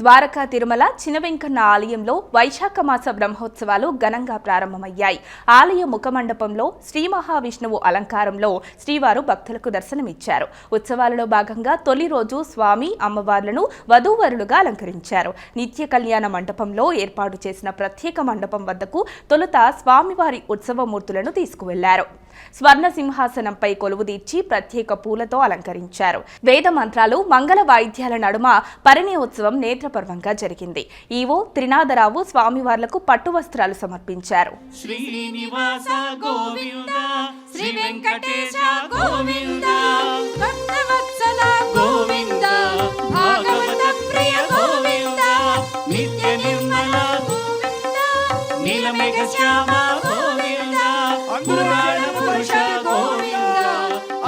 ద్వారకా తిరుమల చినవెంకన్న ఆలయంలో వైశాఖ మాస బ్రహ్మోత్సవాలు ఘనంగా ప్రారంభమయ్యాయి. ఆలయ ముఖమండపంలో శ్రీ మహావిష్ణువు అలంకారంలో శ్రీవారు భక్తులకు దర్శనమిచ్చారు. ఉత్సవాలలో భాగంగా తొలి రోజు స్వామి అమ్మవార్లను వధూవరులుగా అలంకరించారు. నిత్య కళ్యాణ మండపంలో ఏర్పాటు చేసిన ప్రత్యేక మండపం వద్దకు తొలుత స్వామివారి ఉత్సవమూర్తులను తీసుకువెళ్ళారు. స్వర్ణ సింహాసనంపై కొలువుదీర్చి ప్రత్యేక పూలతో అలంకరించారు. వేద మంత్రాలు మంగళ వాయిద్యాల నడుమ పరిణయోత్సవం నేత్రపర్వంగా జరిగింది. ఈవో త్రినాథరావు స్వామివార్లకు పట్టు వస్త్రాలు సమర్పించారు. శ్రీనివాస గోవింద శ్రీ వెంకటేశ గోవింద భక్తవత్సల గోవింద భాగవత ప్రియ గోవింద నిత్య నిర్మల నీలమేఘ శ్యామ గోవింద. అందరూ పురుష గోవింద.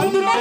అందరూ